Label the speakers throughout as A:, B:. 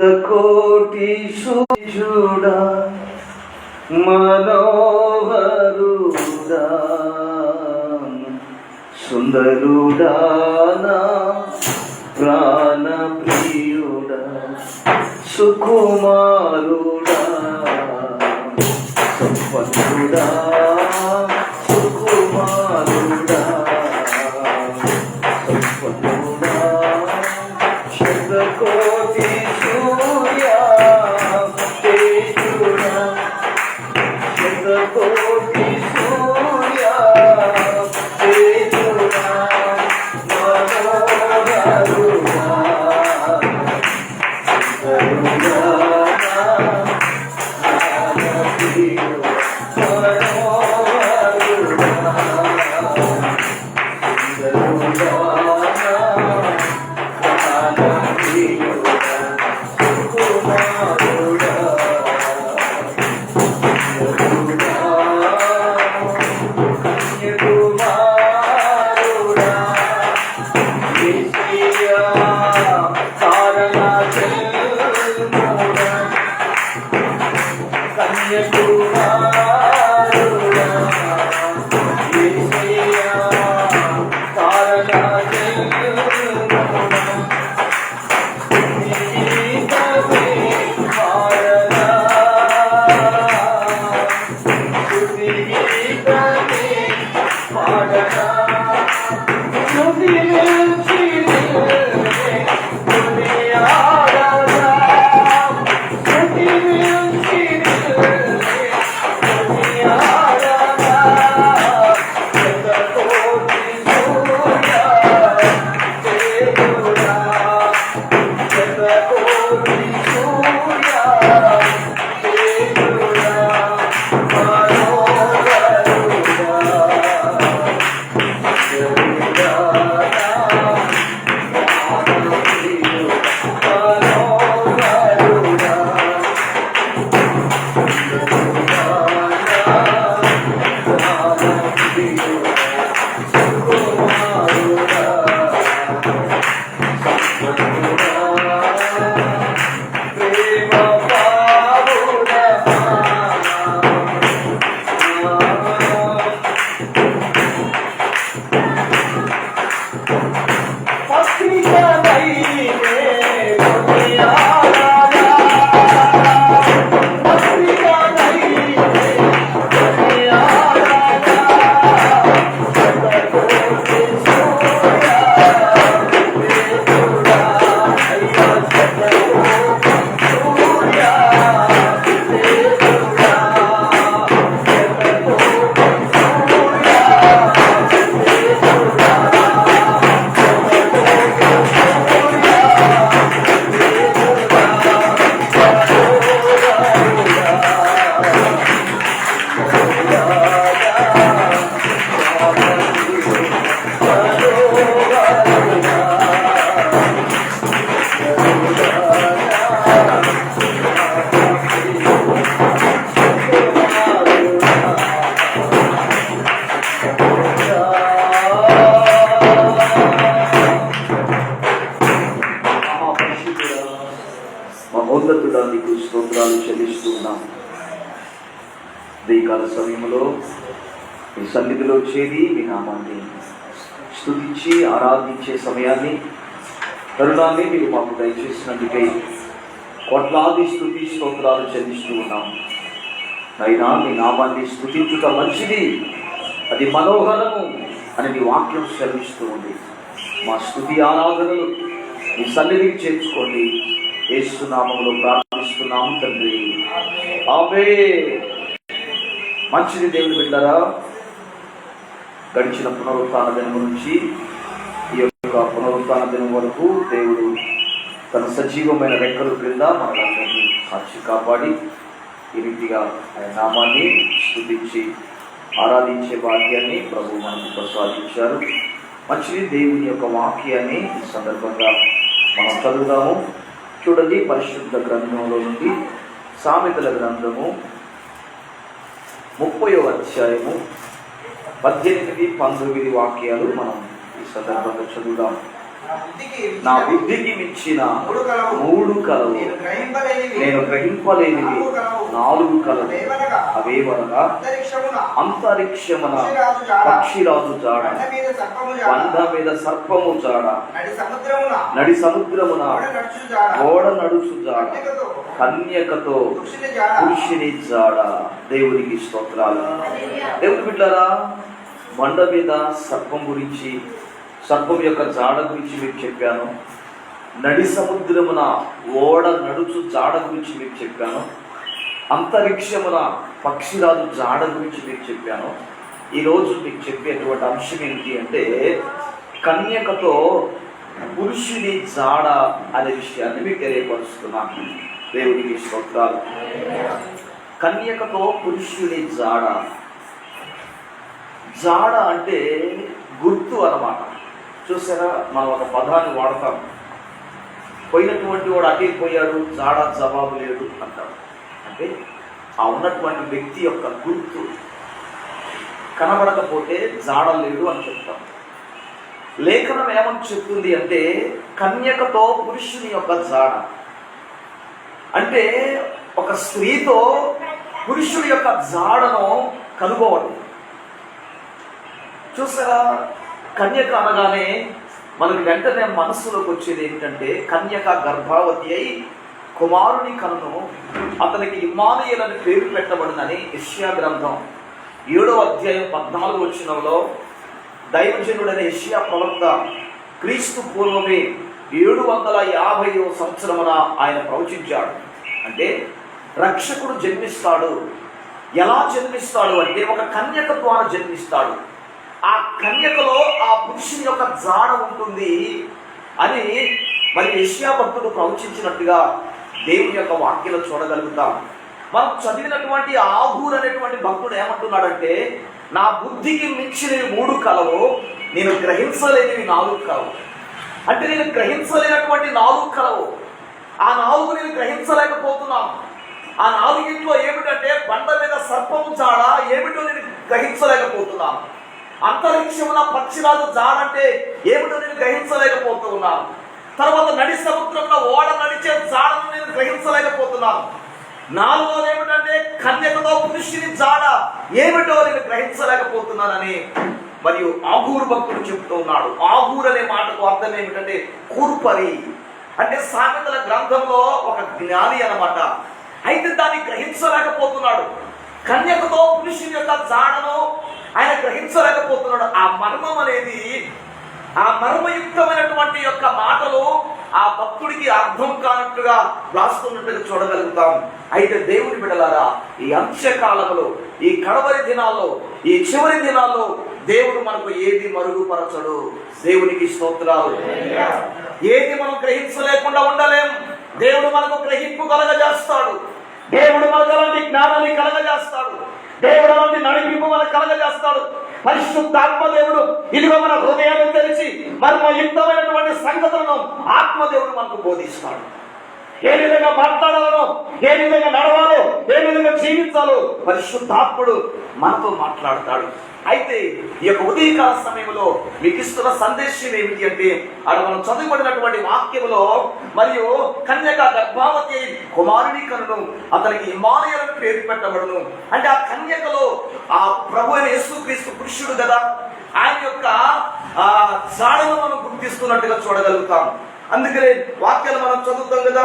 A: కోటి సూర్యుడా మనోహరుడా సుందరుడా నా ప్రాణ ప్రియుడా సుకుమారుడా సంపన్నుడా సుకుమారుడా. వచ్చేది మీ నామాన్ని. స్థుతించి ఆరాధించే సమయాన్ని తరుణాన్ని మీరు మాకు దయచేసినందుకై కొట్లాది స్తుతి స్తోత్రాలు చెల్లిస్తూ ఉన్నాం. అయినా మీ నామాన్ని స్థుతించుట మంచిది. అది మనోహరము అనేది వాక్యం శ్రమిస్తూ ఉంది. మా స్థుతి ఆరాధనలు మీ సన్నిధికి చేర్చుకోండి. ఏసునామంలో ప్రార్థిస్తున్నాము తండ్రి. ఆపే మంచిది దేవుడు బిడ్డరా గడిచిన పునరుత్న దినం నుంచి ఈ యొక్క పునరుత్న దినం వరకు దేవుడు తన సజీవమైన రెక్కల క్రింద మనందరినీ సాక్షి కాపాడి ఈ రీతిగా ఆయన నామాన్ని స్థుతించి ఆరాధించే భాగ్యాన్ని ప్రభు మనకు ప్రసాదించారు. మంచిది దేవుని యొక్క వాక్యాన్ని ఈ సందర్భంగా మనం చదువుదాము. చూడండి పరిశుద్ధ గ్రంథంలో నుండి సామెతల గ్రంథము ముప్పయో అధ్యాయము పద్దెనిమిది పంతొమ్మిది వాక్యాలు మనం ఈ సందర్భంగా చదువుదాం.
B: నా బుద్ధికి మించిన మూడు కలవు. నేను గ్రహింపలేనివి. నాలుగు కలవు. అవేవనగా?
A: అవేవనగా?
B: అంతరిక్షమున. పక్షిరాజు జాడ. బండ మీద సర్పము జాడ. నడి సముద్రమున. ఓడ నడుచు జాడ. కన్యకతో. పురుషుని జాడ.
A: దేవునికి స్తోత్రాలు. దేవుని బిడ్డారా బండ మీద సర్పం గురించి సర్పం యొక్క జాడ గురించి మీకు చెప్పాను. నడి సముద్రమున ఓడ నడుచు జాడ గురించి మీకు చెప్పాను. అంతరిక్షమున పక్షిరాజు జాడ గురించి మీకు చెప్పాను. ఈరోజు మీకు చెప్పేటువంటి అంశం ఏంటి అంటే కన్యకతో పురుషుని జాడ అనే విషయాన్ని మీకు తెలియపరుస్తున్నాను. దేవుడికి స్తోత్రాలు. కన్యకతో పురుషుని జాడ. జాడ అంటే గుర్తు అన్నమాట. చూసారా? మనం ఒక పదాన్ని వాడతాం. పోయినటువంటి వాడు అటే పోయాడు జాడ జవాబు లేడు అంటారు. అంటే ఆ ఉన్నటువంటి వ్యక్తి యొక్క గుర్తు కనబడకపోతే జాడ లేడు అని చెప్తాం. లేఖనం ఏమని చెప్తుంది అంటే కన్యకతో పురుషుని యొక్క జాడ. అంటే ఒక స్త్రీతో పురుషుడి యొక్క జాడను కనుగోవడం చూసారా? కన్యక అనగానే మనకి వెంటనే మనస్సులోకి వచ్చేది ఏంటంటే కన్యక గర్భావతి అయి కుమారుని కనును అతనికి ఇమానుయల్ అని పేరు పెట్టబడిందని యష్యా గ్రంథం. ఏడో అధ్యాయం పద్నాలుగు వచ్చినంలో దైవజనుడైన యష్యా ప్రవక్త క్రీస్తు పూర్వమే ఏడు వందల యాభై సంవత్సరమున ఆయన ప్రవచించాడు. అంటే రక్షకుడు జన్మిస్తాడు. ఎలా జన్మిస్తాడు అంటే ఒక కన్యక ద్వారా జన్మిస్తాడు. ఆ కన్యకలో ఆ పురుషుని యొక్క జాడ ఉంటుంది అని మరి యష్యా భక్తుడు ప్రవచించినట్టుగా దేవుని యొక్క వాక్యలో చూడగలుగుతాం. మనం చదివినటువంటి ఆహూర్ అనేటువంటి భక్తుడు ఏమంటున్నాడంటే నా బుద్ధికి మించినవి మూడు కలవు నేను గ్రహించలేనివి నాలుగు కలవు. అంటే నేను గ్రహించలేనటువంటి నాలుగు కలవు. ఆ నాలుగు నేను గ్రహించలేకపోతున్నాను. ఆ నాలుగింట్లో ఏమిటంటే బండ మీద సర్పము చాడ ఏమిటో నేను గ్రహించలేకపోతున్నాను. అంతరిక్షమున పక్షిరాజు జాడంటే ఏమిటో నేను గ్రహించలేకపోతూ ఉన్నాను తర్వాత నడి సముద్రంలో ఓడ నడిచే జాడను నేను గ్రహించలేకపోతున్నాను. నాలుగోది ఏమిటంటే కన్యకతో పురుషుని జాడ ఏమిటో నేను గ్రహించలేకపోతున్నానని మరియు ఆగూరు భక్తుడు చెప్తూ ఉన్నాడు. ఆగూరు అనే మాటకు అర్థం ఏమిటంటే కూర్పరి అంటే సామెతల గ్రంథంలో ఒక జ్ఞాని అన్నమాట. అయితే దాన్ని గ్రహించలేకపోతున్నాడు. కన్యకతో పురుషుని యొక్క జాడను ఆయన గ్రహించలేకపోతున్నాడు. ఆ మర్మం అనేది ఆ మర్మయుక్తమైనటువంటి యొక్క మాటలు ఆ భక్తుడికి అర్థం కానట్టుగా రాస్తున్నట్టుగా చూడగలుగుతాం. అయితే దేవుని బిడలారా ఈ అంశకాలంలో ఈ కడవరి దినాల్లో ఈ చివరి దినాల్లో దేవుడు మనకు ఏది మరుగుపరచడు? దేవునికి స్తోత్రాలు. ఏది మనం గ్రహించలేకుండా ఉండలేం. దేవుడు మనకు గ్రహింపు కలగజేస్తాడు. దేవుడు మనకు అలాంటి జ్ఞానాన్ని కలగజేస్తాడు. దేవుడు అలాంటి నడిపింపు మనకు కలగజేస్తాడు. పరిశుద్ధాత్మ దేవుడు ఇదిగో మన హృదయాన్ని తెరిచి మర్మయుక్తమైనటువంటి సంగతులను ఆత్మదేవుడు మనకు బోధిస్తాడు. ఏ విధంగా మాట్లాడాలనో ఏ విధంగా నడవాలో ఏ విధంగా జీవించాలో పరిశుద్ధాత్ముడు మనతో మాట్లాడతాడు. అయితే ఈ యొక్క ఉదయకాల సమయంలో మీకు ఇస్తున్న సందేశం ఏమిటి అంటే అక్కడ మనం చదువుబడినటువంటి వాక్యములో మరియు కన్యక గర్భావతి కుమారుని కనును అతనికి హిమాలయాలను పేరు పెట్టబడును. అంటే ఆ కన్యకలో ఆ ప్రభు అయిన యేసుక్రీస్తు పురుషుడు కదా. ఆయన యొక్క ఆ జాడను మనం గుర్తిస్తున్నట్టుగా చూడగలుగుతాం. అందుకనే వాక్యాలు మనం చదువుతాం కదా.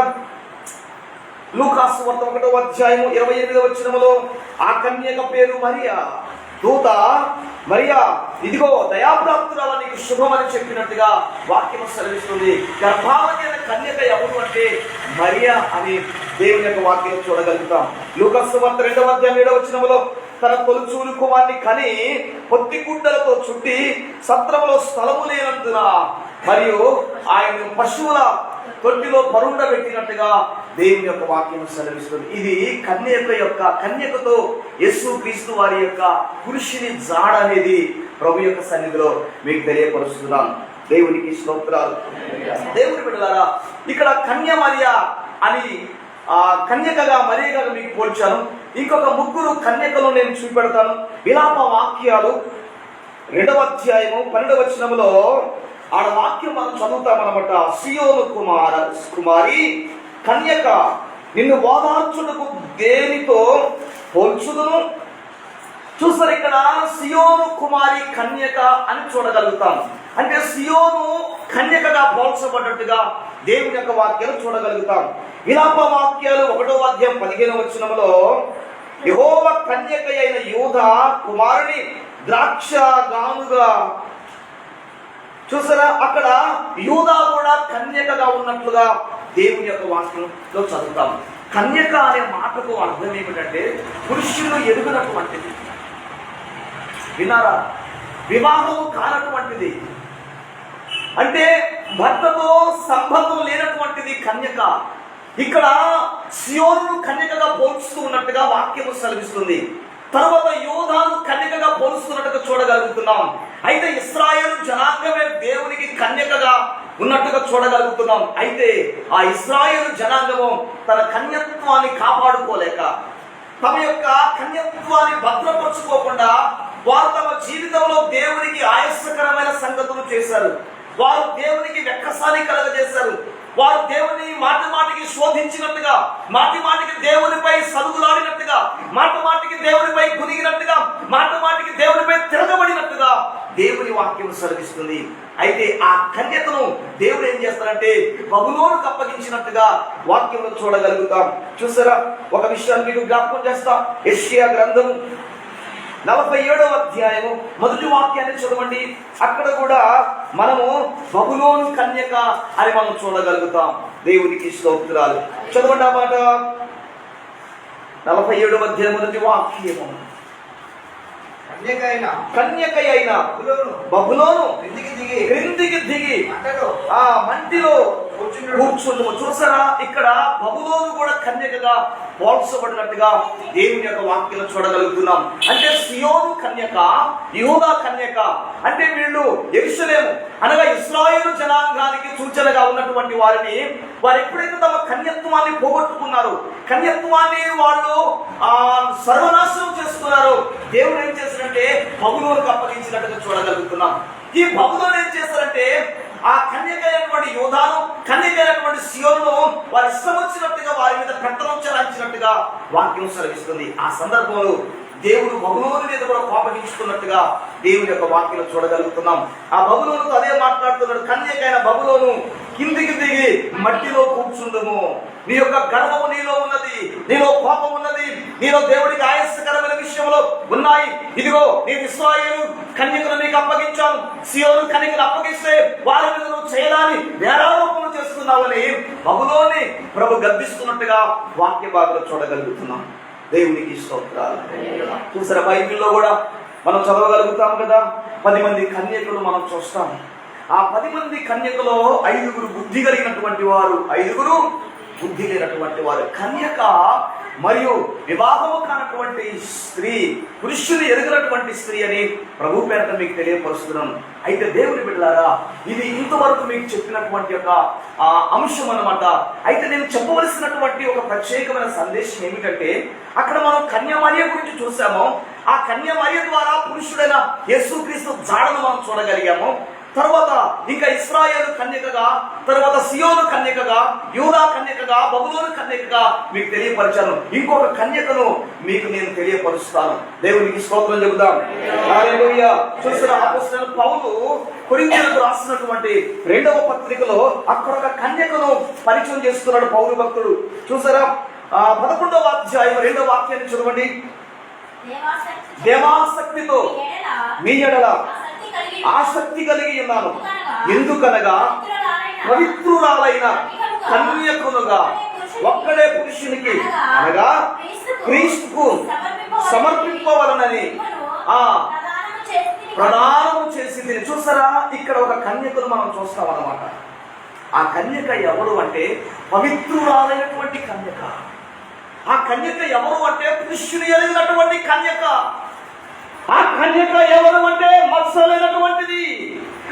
A: లూకాసు వార్త ఒకటో అధ్యాయము ఇరవై ఎనిమిదవ వచ్చినములో ఆ కన్యక పేరు మరియా. దూత మరియా ఇదిగో దయాప్రాప్తురాల నీకు శుభమని చెప్పినట్టుగా వాక్యం సెలవిస్తుంది. గర్భావతి అయిన కన్యక ఎవరు అంటే మరియా అని దేవుని యొక్క వాక్యం చూడగలుగుతాం. లూకాసు వార్త రెండవ అధ్యాయం ఏడవ వచ్చినములో తన తొలుచూలు కుమార్ని కని పొత్తి గుడ్డలతో చుట్టి సత్రములో స్థలము లేనందున మరియు ఆయన పశువుల తొట్టిలో పరుండబెట్టినట్టుగా దేవుని యొక్క వాక్యం సెలవిస్తుంది. ఇది కన్యక యొక్క కన్యకతో యేసు క్రీస్తు వారి యొక్క పురుషుని జాడ అనేది ప్రభు యొక్క సన్నిధిలో మీకు తెలియపరుస్తున్నాం. దేవునికి స్తోత్రాలు. దేవుని బిడ్డలారా ఇక్కడ కన్య మరియ అని ఆ కన్యకగా మరియగా మీకు పోల్చాను. ఇంకొక ముగ్గురు కన్యకలు నేను చూపెడతాను. విలాప వాక్యాలు రెండవ అధ్యాయము పన్నెండవ వచనములో ఆడ వాక్యం మనం చదువుతామన్నమాట. సియోను కుమార కుమారి కన్యక నిన్ను ఓదార్చుటకు దేనితో పోల్చుదును? చూసారు ఇక్కడ సియోను కుమారి కన్యక అని చూడగలుగుతాం. అంటే సియోను కన్యకగా పోల్చబడ్డట్టుగా దేవుని యొక్క వాక్యాలు చూడగలుగుతాం. విలాప వాక్యాలు ఒకటో వాద్యం పదిహేను వచ్చినములో యహోవ కన్యక అయిన యూధ కుమారుని ద్రాక్ష గానుగా చూసారా? అక్కడ యూదా కూడా కన్యకగా ఉన్నట్లుగా దేవుని యొక్క వాక్యంలో చదువుతాం. కన్యక అనే మాటకు అర్థం ఏమిటంటే పురుషులు ఎదుగునటువంటిది. వినారా వివాహం కానటువంటిది. అంటే భర్తతో సంబంధం లేనటువంటిది కన్యక. ఇక్కడ సియోను కన్యకగా పోల్చుతూ ఉన్నట్టుగా వాక్యము సెలవిస్తుంది. తర్వాత యోధాను కన్యకగా పోలుస్తున్నట్టుగా చూడగలుగుతున్నాం. అయితే ఇస్రాయేల్ జనాంగమే దేవునికి కన్యకగా ఉన్నట్టుగా చూడగలుగుతున్నాం. అయితే ఆ ఇస్రాయేల్ జనాంగము తన కన్యత్వాన్ని కాపాడుకోలేక తమ యొక్క కన్యత్వాన్ని భద్రపరుచుకోకుండా వారు తమ జీవితంలో దేవునికి ఆయాసకరమైన సంగతులు చేశారు. వారు దేవునికి వెక్కసాని కలగజేశారు. వారు దేవుని మాటి మాటికి శోధించినట్టుగా మాటి మాటికి దేవునిపై సరుగులాడినట్టుగా మాట మాటికి దేవునిపై కునిగినట్టుగా మాట మాటికి దేవునిపై తిరగబడినట్టుగా దేవుని వాక్యం సరిగిస్తుంది అయితే ఆ కన్యతను దేవుడు ఏం చేస్తారంటే బబులోనుకు అప్పగించినట్టుగా వాక్యంలో చూడగలుగుతాం. చూసారా? ఒక విషయాన్ని మీకు జ్ఞాపకం చేస్తాం. ఎస్యా గ్రంథం నలభై ఏడవ అధ్యాయము మొదటి వాక్యాన్ని చదవండి. అక్కడ కూడా మనము బబులోను కన్యక అని మనం చూడగలుగుతాం. దేవునికి స్తోత్రాలు. చదవండి ఆ మాట. నలభై ఏడవ అధ్యాయం మొదటి వాక్యము. కన్యక అయిన.
B: బబులోను.
A: బబులోను.
B: క్రిందికి దిగి.
A: క్రిందికి దిగి. ఆ మంటిలో. కూర్చుండము చూసారా? ఇక్కడ బబులోను కూడా కన్యకగా పోల్చబడినట్టుగా దేవుని యొక్క వాక్యం చూడగలుగుతున్నాం. అంటే సియోను కన్యక యూదా కన్యక అంటే వీళ్ళు ఎరుసలేము అనగా ఇస్రాయేల్ జనాంగానికి సూచనగా ఉన్నటువంటి వారిని వారు ఎప్పుడైతే తమ కన్యత్వాన్ని పోగొట్టుకున్నారు కన్యత్వాన్ని వాళ్ళు ఆ సర్వనాశనం చేసుకున్నారు దేవుడు ఏం చేశారంటే బబులోనికి అప్పగించినట్టుగా చూడగలుగుతున్నాం. ఈ బబులోని ఏం చేస్తారంటే ఆ కన్యకైనటువంటి యోధాను కన్యకైనటువంటి సియోను వారి ఇష్టం వచ్చినట్టుగా వారి మీద పెత్తనం చలాయించినట్టుగా వాక్యం సెలవిస్తుంది. ఆ సందర్భంలో దేవుడు బబులోని మీద కూడా కోపగించుకున్నట్టుగా దేవుని యొక్క వాక్యం చూడగలుగుతున్నాం. ఆ బబులోనుతో అదే మాట్లాడుతున్నాడు కన్యకైన బబులోను కిందికి దిగి మట్టిలో కూర్చుండము. నీ యొక్క గర్వము నీలో ఉన్నది నీలో కోపం ఉన్నది నీలో దేవుడికి ఆయస్కరమైన విషయం ఉన్నాయి. ఇదిగో నేను ఇస్రాయేలు కన్యకను నీకు అప్పగించాను. సియోను కన్యకను అప్పగిస్తే వారి మీద నువ్వు చేయాలని నేరారోపణలు చేస్తున్నావని బబులోని ప్రభు గర్భిస్తున్నట్టుగా వాక్య భాగంలో చూడగలుగుతున్నాం. దేవునికి స్తోత్రాలు. చూసారా బైబిల్లో కూడా మనం చదవగలుగుతాం కదా? పది మంది కన్యకులు మనం చూస్తాం. ఆ పది మంది కన్యకలో ఐదుగురు బుద్ధి కలిగినటువంటి వారు ఐదుగురు బుద్ధి లేనటువంటి వారు కన్యక మరియు వివాహము కానటువంటి స్త్రీ పురుషుని ఎరుగినటువంటి స్త్రీ అని ప్రభు పేరట మీకు తెలియపరుస్తున్నాం. అయితే దేవుని బిడ్డలారా ఇది ఇంతవరకు మీకు చెప్పినటువంటి యొక్క అంశం అనమాట అయితే నేను చెప్పవలసినటువంటి ఒక ప్రత్యేకమైన సందేశం ఏమిటంటే అక్కడ మనం కన్యామర్య గురించి చూసాము. ఆ కన్యామర్య ద్వారా పురుషుడైన యేసుక్రీస్తు జాడను మనం చూడగలిగాము. తర్వాత ఇంకా ఇస్రాయేలు కన్యకగా తర్వాత సియోను కన్యకగా యూదా కన్యకగా బబులోను కన్యకగా మీకు తెలియపరిచాను. ఇంకొక కన్యకను మీకు నేను తెలియపరుస్తాను. దేవునికి స్తోత్రం చెబుదాం. చూసిన పౌలు కొరింథీయులకు రాసినటువంటి రెండవ పత్రికలో అక్కడ ఒక కన్యకను పరిచయం చేస్తున్నాడు పౌరు భక్తుడు. చూసారా? ఆ పదకొండవ అధ్యాయం రెండవ వాక్యాన్ని చదవండి. దేవాసక్తితో మీ ఎడల ఆసక్తి కలిగి ఉన్నాను. ఎందుకనగా పవిత్రురాలైన కన్యకులుగా ఒక్కడే పురుషునికి అనగా క్రీస్తుకు సమర్పింపవలనని ఆ ప్రదానం చేసింది. చూసారా? ఇక్కడ ఒక కన్యకులు మనం చూస్తాం అన్నమాట ఆ కన్యక ఎవరు అంటే పవిత్రురాలైనటువంటి కన్యక. ఆ కన్యక ఎవరు అంటే పురుషుని ఎలిగినటువంటి కన్యక. ఆ కన్యక ఎవరు అంటే మత్సలైనటువంటిది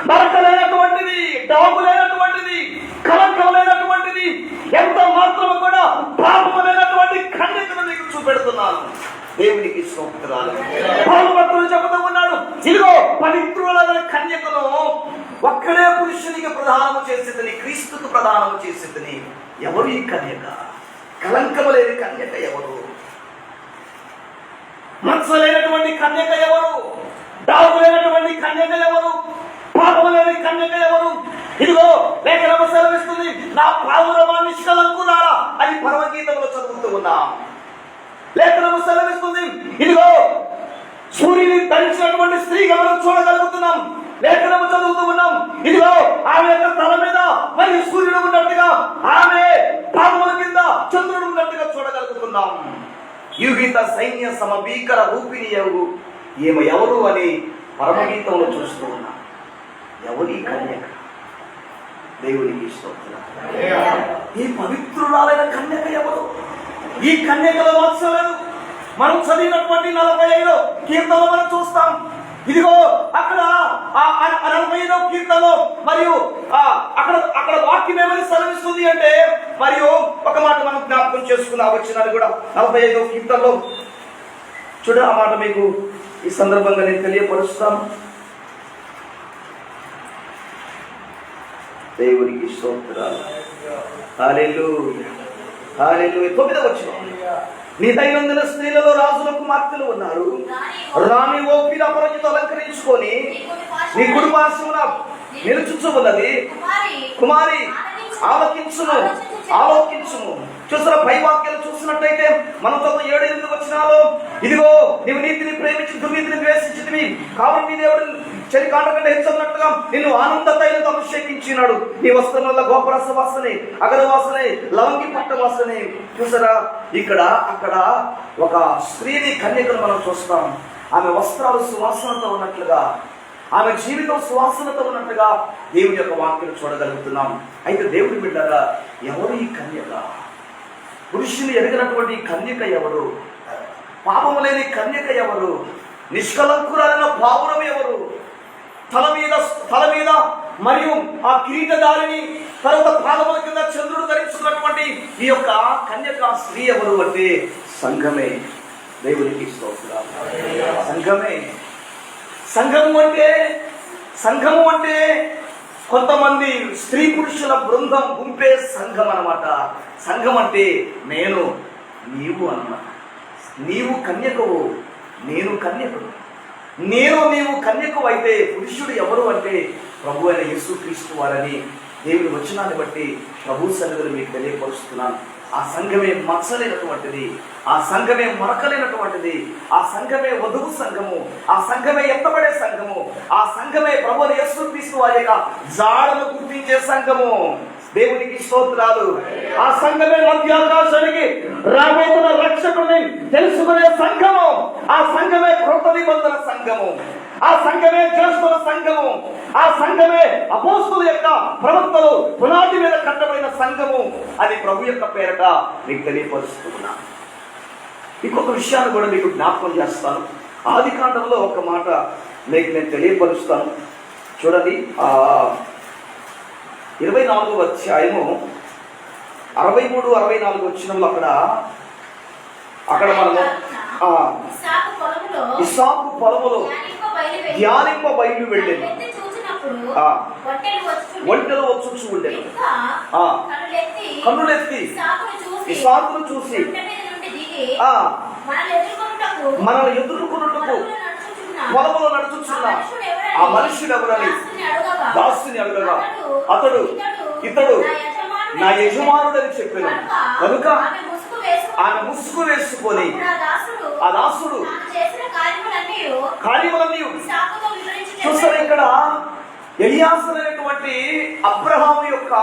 A: మరకలేనటువంటిది డాగులైనటువంటిది కలంకలేనటువంటిది ఎంత మాత్రము కూడా పాపములైనటువంటి కన్యకను మీకు చూపెడుతున్నాను. దేవునికి స్తోత్రాలు. పౌలు చెబుతూ ఉన్నాడు ఇదిగో పవిత్రులైన కన్యకను ఒక్కడే పురుషునికి ప్రధానము చేసేదని క్రీస్తుకు ప్రధానము చేసేదని ఎవరు ఈ కన్యక? కలంకము లేని కన్యక ఎవరు? మత్సలేనటువంటి కన్యక ఎవరు? డాగు లేనటువంటి కన్యక ఎవరు? పాపము లేని కన్యక ఎవరు? ఇదిగో లేఖనము సెలవిస్తుంది నా పావురమా నిష్కలంకులారా? అని పరమగీతంలో చదువుతూ ఉన్నాం. లేఖనము సెలవిస్తుంది ఇదిగో సూర్యుని ధరించినటువంటి స్త్రీగా మనం చూడగలుగుతున్నాం. లేఖనము చదువుతూ ఉన్నాం ఇదిగో ఆమె యొక్క తల మీద మరి సూర్యుడు ఉన్నట్టుగా ఆమె పాదముల కింద చంద్రుడు ఉన్నట్టుగా చూడగలుగుతున్నాం. యూహిత సైన్య సమభీకర రూపిణి ఎవరు ఈమె ఎవరు అని పరమగీతంలో చూస్తూ ఉన్నాం. ఎవరి కన్యక? దేవునికి స్తోత్రం. ఈ పవిత్రురాలైన కన్యక ఎవరు? ఈ కన్యకలో మత్సలేదు మనం చదివినటువంటి నలభై ఐదు కీర్తనలో మనం చూస్తాం. ఇదిగో అక్కడ నలభై ఐదో కీర్తనలో మరియు అక్కడ అక్కడ వాక్యం ఏమని సెలవిస్తుంది అంటే మరియు ఒక మాట మనం జ్ఞాపకం చేసుకున్న వచ్చినది కూడా నలభై ఐదో కీర్తనలో. చూడ ఆ మాట మీకు ఈ సందర్భంగా నేను తెలియపరుస్తాను. దేవునికి స్తోత్రాలు. హాలెలూయా హాలెలూయా తొమ్మిదవ వచ్చిన నీ దైనందిన స్త్రీలలో రాజుల కుమార్తెలు ఉన్నారు. రాణి ఓ పీడాపరజతో అలంకరించుకొని నీ కుటుంబాశమున నిలుచుచు ఉన్నది కుమారి ఆలకించుము ఆలోకించుము. చూసిన పై వాక్యాలు చూసినట్టయితే మనం చదువు ఏడు ఎనిమిది వచ్చినాలో ఇదిగో నీవు నీతిని ప్రేమించి దుర్నీతిని ద్వేషించితివి. కాబట్టి నీ దేవుడు చెరి కాండకుండా హెచ్చన్నట్టుగా నిన్ను ఆనంద తైలతో అభిషేకించినాడు. నీ వస్త్రం వల్ల గోపరస వాసనే అగర వాసనే లవంగి పట్ట వాసనే. చూసారా? ఇక్కడ అక్కడ ఒక స్త్రీని కన్యకను మనం చూస్తాం. ఆమె వస్త్రాలు సువాసనతో ఉన్నట్లుగా ఆమె జీవితం సువాసనతో ఉన్నట్టుగా దేవుని యొక్క వాక్యం చూడగలుగుతున్నాం. అయితే దేవుడి బిడ్డగా ఎవరు ఈ కన్యక పురుషుని ఎరిగినటువంటి కన్యక ఎవరు? పాపము లేని కన్యక ఎవరు? నిష్కలంకురాలైన పావురం ఎవరు? తల మీద తల మీద మరియు ఆ కిరీటదారిని తర్వాత పాదముల కింద చంద్రుడు ధరించుకున్నటువంటి ఈ యొక్క కన్యక స్త్రీ ఎవరు అంటే సంఘమే. దేవునికి స్తోత్రాలు. సంఘమే. సంఘము అంటే సంఘము అంటే కొంతమంది స్త్రీ పురుషుల బృందం గుంపే సంఘం అన్నమాట. సంఘం అంటే నేను నీవు అన్నమాట. నీవు కన్యకవు నేను కన్యకుడు. నేను నీవు కన్యకు అయితే పురుషుడు ఎవరు అంటే ప్రభు అయిన యేసుక్రీస్తు వారని దేవుని వచనాన్ని బట్టి ప్రభు సన్నిధులు మీకు తెలియపరుస్తున్నాను. ఆ సంఘమే మచ్చలేనటువంటిది ఆ సంఘమే మరకలేనటువంటిది ఆ సంఘమే వధువు సంఘము ఆ సంఘమే ఎత్తబడే సంఘము ఆ సంఘమే ప్రభుని అయిన వారి యొక్క జాడను గుర్తించే సంఘము. దేవునికి స్తోత్రాలు. ఆ సంఘమే మధ్యాకాశానికి రాబోతున్న రక్షకుని తెలుసుకునే సంఘము. ఆ సంఘమే కృత నిబంధన సంఘము. ఆ సంఘమే జ్యేష్ఠుల సంఘము. ఆ సంఘమే అపోస్తుల యొక్క ప్రవక్తలు పునాది మీద కట్టబడిన సంఘము. అని ప్రభు యొక్క పేరట మీకు తెలియపరుస్తున్నా ఇంకొక విషయాన్ని కూడా మీకు జ్ఞాపకం చేస్తాను. ఆది కాండంలో ఒక మాట మీకు నేను తెలియపరుస్తాను. చూడండి ఆ ఇరవై నాలుగు అధ్యాయము అరవై మూడు అరవై నాలుగు వచ్చినంలో అక్కడ అక్కడ మనము
C: ఇస్సాకు పొలములో ధ్యానింప
A: బయలు వెళ్ళేది.
C: ఒంటెలు
A: వచ్చుచు ఉండేది కన్నులెత్తి
C: ఇస్సాకును చూసి మనల్ని ఎదుర్కొనుటకు పొలములో నడుచుచున్న. ఆ మనుషుడు ఎవరని దాసుని అడుగగా, అతడు ఇతడు నా యజమానుడని
A: చెప్పాను. కనుక
C: ఆమె ముసుగు వేసుకొని ఆ దాసుడు
A: ఆ దాసుడు
C: తాను చేసిన కార్యములన్నీ
A: చూస్తారు. ఇక్కడ? ఎలియాసు అనేటువంటి అబ్రహాం యొక్క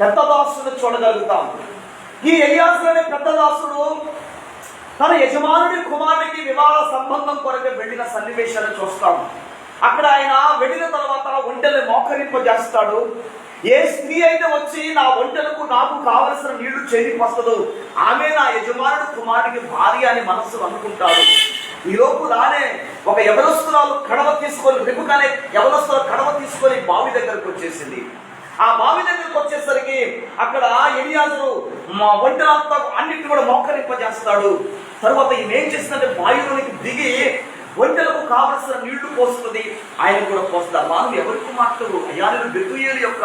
A: పెద్ద దాసుని చూడగలుగుతాం. ఈ ఎలియాసు అనే పెద్ద దాసుడు తన యజమానుడి కుమారుడికి వివాహ సంబంధం కొరకు వెళ్ళిన సన్నివేశాన్ని చూస్తాం. అక్కడ ఆయన వెళ్ళిన తర్వాత ఒంటెని మోకరింపజేస్తాడు. ఏ స్త్రీ అయితే వచ్చి నా ఒంటెలకు నాకు కావలసిన నీళ్ళు చేదికొస్తుందో ఆమె నా యజమానుడు కుమారుడికి భార్య అని మనస్సు అనుకుంటాడు. ఈ లోపు రానే ఒక యవనస్తురాలు కడవ తీసుకొని రిపుకనే యవనస్తురాలు కడవ తీసుకొని బావి దగ్గరకు వచ్చేసింది. ఆ బావి దగ్గరకు వచ్చేసరికి అక్కడ ఎలియాజరు మా ఒంటెలంతా అన్నిటిని కూడా మోకరింపజేస్తాడు. తర్వాత ఈమె ఏం చేస్తుందంటే బావిలోనికి దిగి ఒంటెలకు కావలసిన నీళ్ళు పోస్తుంది ఆయన కూడా పోస్తారు ఆ ఎవరికి మాట్లాడు అయ్యా నేను బెతుయేలు యొక్క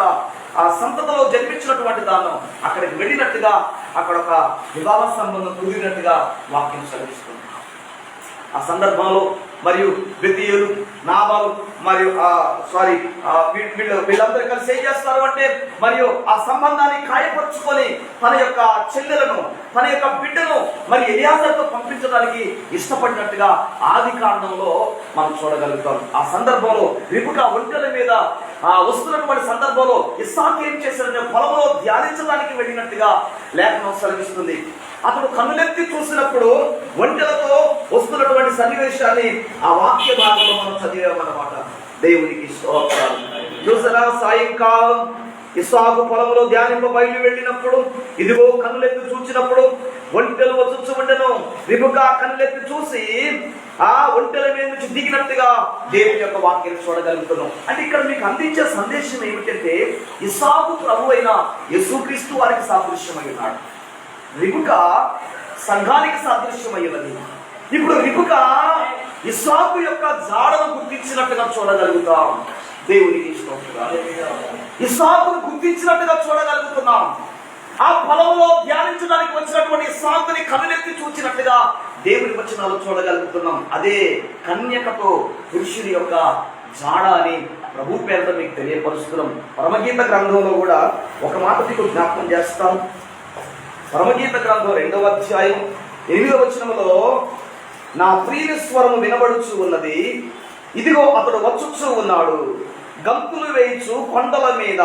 A: ఆ సంతతలో జన్మించినటువంటి దాన్ని అక్కడికి వెళ్ళినట్టుగా అక్కడ ఒక వివాహ సంబంధం కుదిరినట్టుగా వాక్యం చదివిస్తుంది. ఆ సందర్భంలో మరియు బెతియులు నాబాలు మరియు ఆ సారీ ఆ వీళ్ళు వీళ్ళందరూ కలిసి ఏం చేస్తారు అంటే మరియు ఆ సంబంధాన్ని కాయపరుచుకొని తన యొక్క చెల్లెలను తన యొక్క బిడ్డను మరి ఎలియాజర్తో పంపించడానికి ఇష్టపడినట్టుగా ఆది కాండంలో మనం చూడగలుగుతాం. ఆ సందర్భంలో రిపుక ఒంటెల మీద ఆ వస్తున్నటువంటి సందర్భంలో ఇస్సాకు ఏం చేశారంటే పొలంలో ధ్యానించడానికి వెళ్ళినట్టుగా లేఖనం సెలవిస్తుంది. అతడు కన్నులెత్తి చూసినప్పుడు ఒంటెలతో వస్తున్నటువంటి సన్నివేశాన్ని ఆ వాక్య భాగంలో మనం చదివామన్నమాట. దేవునికి స్తోత్రాలు. చూసారా సాయంకాలం ఇస్సాకు పొలంలో ధ్యానింప బయలు వెళ్ళినప్పుడు ఇదిగో కన్నులెత్తి చూచినప్పుడు ఒంటెలు వచ్చుచ్చు ఉండను. రిపుగా కన్నులెత్తి చూసి ఆ ఒంటెల మీద నుంచి దిగినట్టుగా దేవుని యొక్క వాక్యాన్ని చూడగలుగుతున్నాం అంటే ఇక్కడ మీకు అందించే సందేశం ఏమిటంటే ఇసాకు ప్రభు అయిన యేసుక్రీస్తు వారికి సాదృశ్యమై ఉన్నాడు రిపుక సంఘానికి సాదృశ్యమయ్యున్నది. ఇప్పుడు రిపుక ఇసాకు యొక్క జాడను గుర్తించినట్టుగా చూడగలుగుతాం. దేవునికి స్తోత్రాలు ఇస్సాకును గుర్తించినట్టుగా చూడగలుగుతున్నాం. ఆ పొలంలో ధ్యానించడానికి వచ్చినటువంటి ఇస్సాకుని కనులెత్తి చూచినట్టుగా దేవుని వచనాలు చూడగలుగుతున్నాం. అదే కన్యకతో పురుషుని యొక్క జాడ అని ప్రభు పేరుతో మీకు తెలియపరుస్తున్నాం. పరమగీత గ్రంథంలో కూడా ఒక మాట మీకు జ్ఞాపకం చేస్తాం. పరమగీత గ్రంథం రెండవ అధ్యాయం ఎనిమిదవ వచనంలో నా ప్రియ స్వరము వినబడుచు ఉన్నది. ఇదిగో అతడు వచ్చుచు ఉన్నాడు. గంతులు వేయిచు కొండల మీద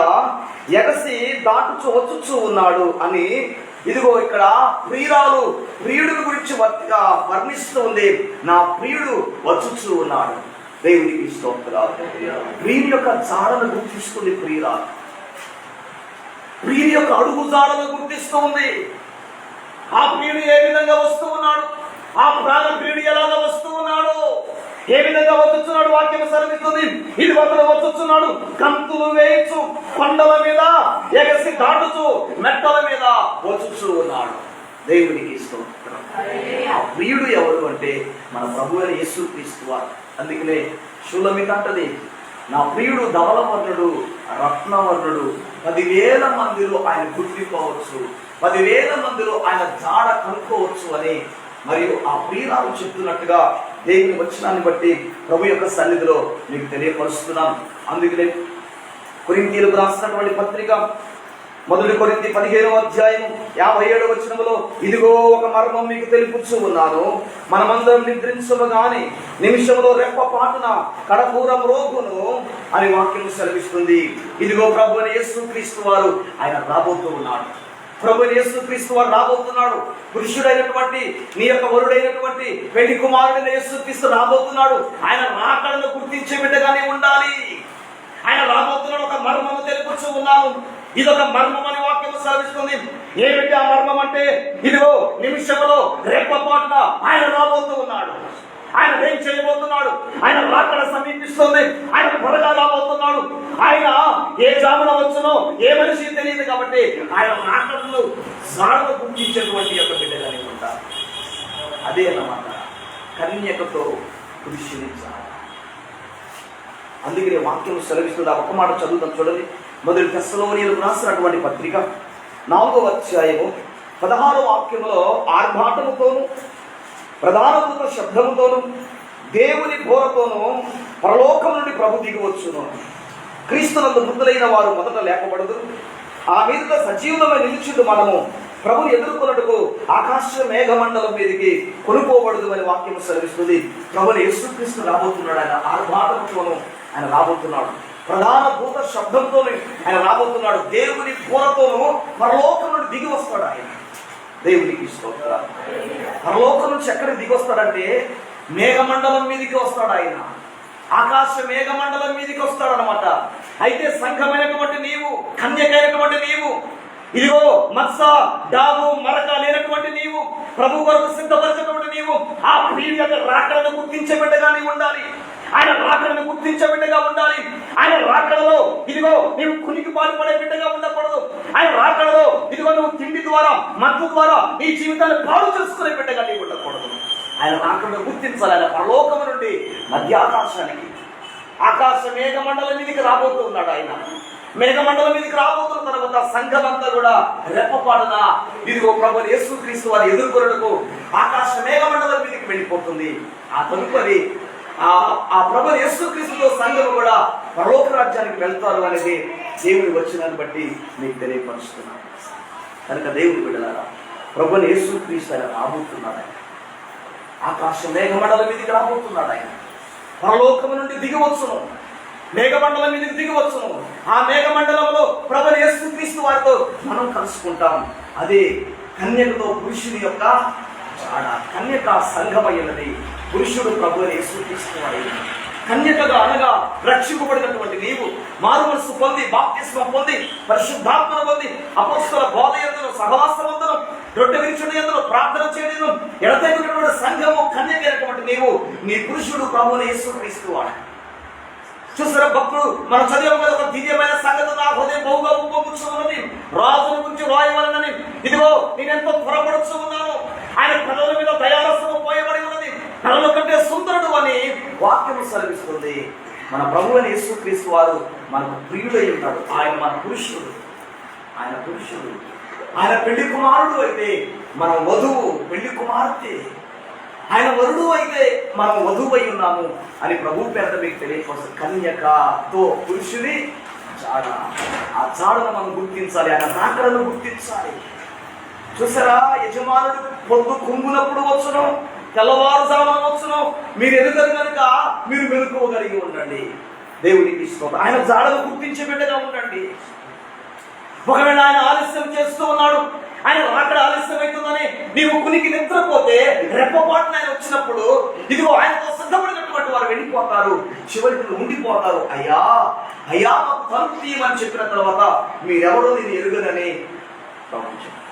A: ఎగసి దాటుచు వచ్చుచు ఉన్నాడు అని ఇదిగో ఇక్కడ ప్రియురాలు ప్రియుడి గురించి వర్తిగా వర్ణిస్తూ ఉంది. నా ప్రియుడు వచ్చుచు ఉన్నాడు. దేవునికి స్తోత్రాలు. ప్రియుని యొక్క జాడను గుర్తిస్తుంది ప్రియురాలు. ప్రియుని యొక్క అడుగు జాడను గుర్తిస్తూ ఉంది. ఆ ప్రియుడు ఏ విధంగా వస్తూ ఉన్నాడు? ఆ ప్రాణ ప్రియుడు ఎలాగా వస్తూ ఉన్నాడు? ఏ విధంగా వచ్చుచున్నాడు వాక్యం సరిపిస్తుంది ఇది ఒకరు వచ్చుచున్నాడు. కంతులు వేయచ్చు కొండల మీద ఎగసి దాటుచు మెట్టల మీద వచ్చుచు ఉన్నాడు. దేవునికి స్తోత్రం. ఆ ప్రియుడు ఎవరు అంటే మన ప్రభు అని యేసు క్రీస్తు అందుకనే శూలమిక అంటది నా ప్రియుడు ధవలవర్ణుడు రత్నవర్ణుడు పదివేల మందిలో ఆయన గుర్తిపోవచ్చు పదివేల మందిలో ఆయన జాడ కనుక్కోవచ్చు అని మరియు ఆ ప్రియురాలు చెప్తున్నట్టుగా దేవుని వచనాన్ని బట్టి ప్రభు యొక్క సన్నిధిలో మీకు తెలియపరుస్తున్నాం. అందుకనే కొరింతీలకు రాసినటువంటి పత్రిక మొదటి కొరింతి పదిహేనవ అధ్యాయం యాభై ఏడవ వచనములో ఇదిగో ఒక మర్మం మీకు తెలుపుచూ ఉన్నాను. మనమందరం నిద్రించము నిమిషంలో రెప్ప పాటున కడపూరం రోగును అని వాక్యం సెలవిస్తుంది. ఇదిగో ప్రభు అని యేసుక్రీస్తు వారు ఆయన రాబోతూ ఉన్నాడు. ప్రభు యేసుక్రీస్తు వారు రాబోతున్నాడు. పురుషుడైనటువంటి నీ యొక్క వరుడైనటువంటి పెళ్ళి కుమారుడైన యేసుక్రీస్తు రాబోతున్నాడు. ఆయన రాకడను గుర్తించే బిడ్డగానే ఉండాలి. ఆయన రాబోతున్నాడు. ఒక మర్మము తెలుపుచూ ఉన్నాను. ఇది ఒక మర్మం అని వాక్యం సాధిస్తుంది ఏమిటి ఆ మర్మం అంటే ఇదిగో నిమిషంలో రేపపాటున ఆయన రాబోతూ ఉన్నాడు. ఆయన ఏం చేయబోతున్నాడు? ఆయన రాకడ సమీపిస్తుంది. ఆయన త్వరగా రాబోతున్నాడు. ఆయన ఏ జామున వచ్చునో ఏ మనిషి తెలియదు కాబట్టి ఆయన రాకడను జాడను గుర్తించేటువంటి యొక్క బిడ్డగా ఉంటారు అదే అన్నమాట. కన్యకతో పరిశీలించాలి అందుకనే వాక్యం సెలవిస్తుంది ఆ ఒక్క మాట చదువుతాం చూడండి. మొదటి తెస్సలోనియలకు రాసినటువంటి పత్రిక నాలుగో అధ్యాయము పదహారో వాక్యంలో ఆర్భాటముతోను ప్రధానభూత శబ్దముతోనూ దేవుని బోరతోనూ పరలోకం నుండి ప్రభు దిగివచ్చును. క్రీస్తునందు మృతులైన వారు మొదట లేకపడదు ఆ మీద సజీవులమై నిలిచిండు మనము. ప్రభుని ఎదుర్కొన్నట్టుకు ఆకాశ మేఘమండలం మీదకి కొనుక్కోబడదు అని వాక్యం సెలవిస్తుంది. ప్రభుని యేసుక్రీస్తు రాబోతున్నాడు. ఆయన ఆర్భాటముతోను ఆయన రాబోతున్నాడు. ప్రధాన భూత శబ్దంతోనే ఆయన రాబోతున్నాడు. దేవుని పూరతోనూ పరలోకం నుండి దిగి వస్తాడు ఆయన. దేవునికి స్తోత్ర పరలోకం నుంచి ఎక్కడ దిగొస్తాడంటే మేఘమండలం మీదకి వస్తాడు ఆయన. ఆకాశ మేఘమండలం మీదకి వస్తాడు అనమాట అయితే సంఘమైనటువంటి నీవు కన్యకైనటువంటి నీవు ఇదిగో మత్స డాబు మరక లేనటువంటి నీవు ప్రభు వరకు సిద్ధపరచినటువంటి నీవు ఆ ప్రియుడి యొక్క రాకడను నీవు ఉండాలి. ఆయన రాకడను గుర్తించే బిడ్డగా ఉండాలి. ఆయన రాకడలో ఇదిగో నీవు కునికి పాల్పడే బిడ్డగా ఉండకూడదు. ఆయన రాకడలో ఇదిగో నువ్వు తిండి ద్వారా మత్తు ద్వారా నీ జీవితాన్ని పాడు చేసుకునే బిడ్డగా నీవు ఉండకూడదు. ఆయన రాకుండా గుర్తించాలి. ఆయన పరలోకం నుండి మధ్య ఆకాశానికి. ఆకాశ మేఘమండలం మీదకి రాబోతూ ఉన్నాడు ఆయన. మేఘమండలం మీదకి రాబోతున్న తర్వాత సంఘం అంతా కూడా రెప్పపాడున ఇదిగో ప్రభు యేసుక్రీస్తు వారి ఎదుర్కొనకు ఆకాశ మేఘమండలం మీదకి వెళ్ళిపోతుంది. ఆ తదుపరి ఆ ఆ ప్రభు యేసుక్రీస్తుతో సంఘం కూడా పరలోక రాజ్యానికి వెళ్తారు అనేది దేవుని వచ్చినాన్ని బట్టి మీకు తెలియపరుస్తున్నాను. కనుక దేవుడు బిడ్డలారా ప్రభుని యేసుక్రీస్తు ఆయన రాబోతున్నాడు ఆయన. ఆకాశ మేఘమండల మీదకి రాబోతున్నాడు ఆయన. పరలోకము నుండి దిగవచ్చును. మేఘమండలం మీదకి దిగవచ్చును. ఆ మేఘమండలంలో ప్రభుని యేసుక్రీస్తు వారితో మనం కలుసుకుంటాం. అదే కన్యకతో పురుషుని యొక్క జాడ కన్యక సంఘమైనది పురుషుడు ప్రభుని యేసుక్రీస్తు వారి. కన్యకగా అనగా రక్షింపబడినటువంటి నీవు మారు పొంది బాప్తిస్మ పొంది పరిశుద్ధాత్మను పొంది అపస్తుల బోధ ఎందును సహవాసవంతనం రొట్టె విరుచుడు ఎందును ప్రార్థన చేయడం ఎడతైనటువంటి సంఘము కన్యకైనటువంటి నీవు నీ పురుషుడు ప్రభుని యేసుక్రీస్తు వాడు చూసారా భక్తుడు మనం చదివాం కదా ఒక దివ్యమైన సంగతి నా హృదయం బహుగా ఉప్పొంగుచు రాజుల గురించి రాయవలనని ఇదిగో నేనెంతో త్వరపడుచు ఉన్నాను. ఆయన ప్రజల మీద దయారసము పోయబడి ఉన్నది కంటే సుందరుడు అని వాక్యం సెలవిస్తుంది. మన ప్రభు అని యేసుక్రీస్తు వారు మనకు ప్రియుడై ఉంటాడు ఆయన మన పురుషుడు. ఆయన పురుషుడు. ఆయన పెళ్ళి కుమారుడు అయితే మనం వధువు పెళ్ళి కుమార్తె. ఆయన వరుడు అయితే మనం వధువు అయి ఉన్నాము అని ప్రభు పేద మీకు తెలియకోసం కన్యకతో పురుషుని జాడ. ఆ జాడను మనం గుర్తించాలి ఆయన నాకలను గుర్తించాలి. చూసారా? యజమానుడు పొద్దు కుంగునప్పుడు వచ్చును. తెల్లవారుజామున వచ్చును. మీరు ఎదుగరు కనుక మీరు మెలుకోగలిగి ఉండండి. దేవునికి ఇష్టం ఆయన జాడలు గుర్తించే బిడ్డగా ఉండండి. ఒకవేళ ఆయన ఆలస్యం చేస్తూ ఉన్నాడు ఆయన రాకడ ఆలస్యం అవుతుందని నీవు కునికి నిద్రపోతే రెప్పపాటున ఆయన వచ్చినప్పుడు ఇదిగో ఆయనతో సిద్ధపడినటువంటి వారు వెళ్ళిపోతారు. చివరికి ఉండిపోతారు. అయ్యా అయ్యా తలుపు తీయమని చెప్పిన తర్వాత మీరెవరో నేను ఎరుగదని ప్రభు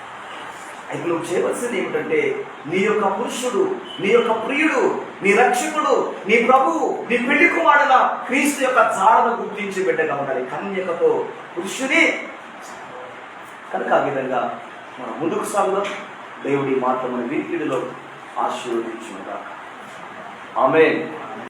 A: అయితే నువ్వు చేయవలసింది ఏమిటంటే నీ యొక్క పురుషుడు నీ యొక్క ప్రియుడు నీ రక్షకుడు నీ ప్రభువు నీ పెళ్ళి కుమారుల క్రీస్తు యొక్క జాడను గుర్తించి బిడ్డగా ఉండాలి. కన్యకతో పురుషుని కనుక ఆ విధంగా మనం ముందుకు సాగుదాం. దేవుడి మాత్రమే వీటిలో ఆశీర్వదించుగా ఆమె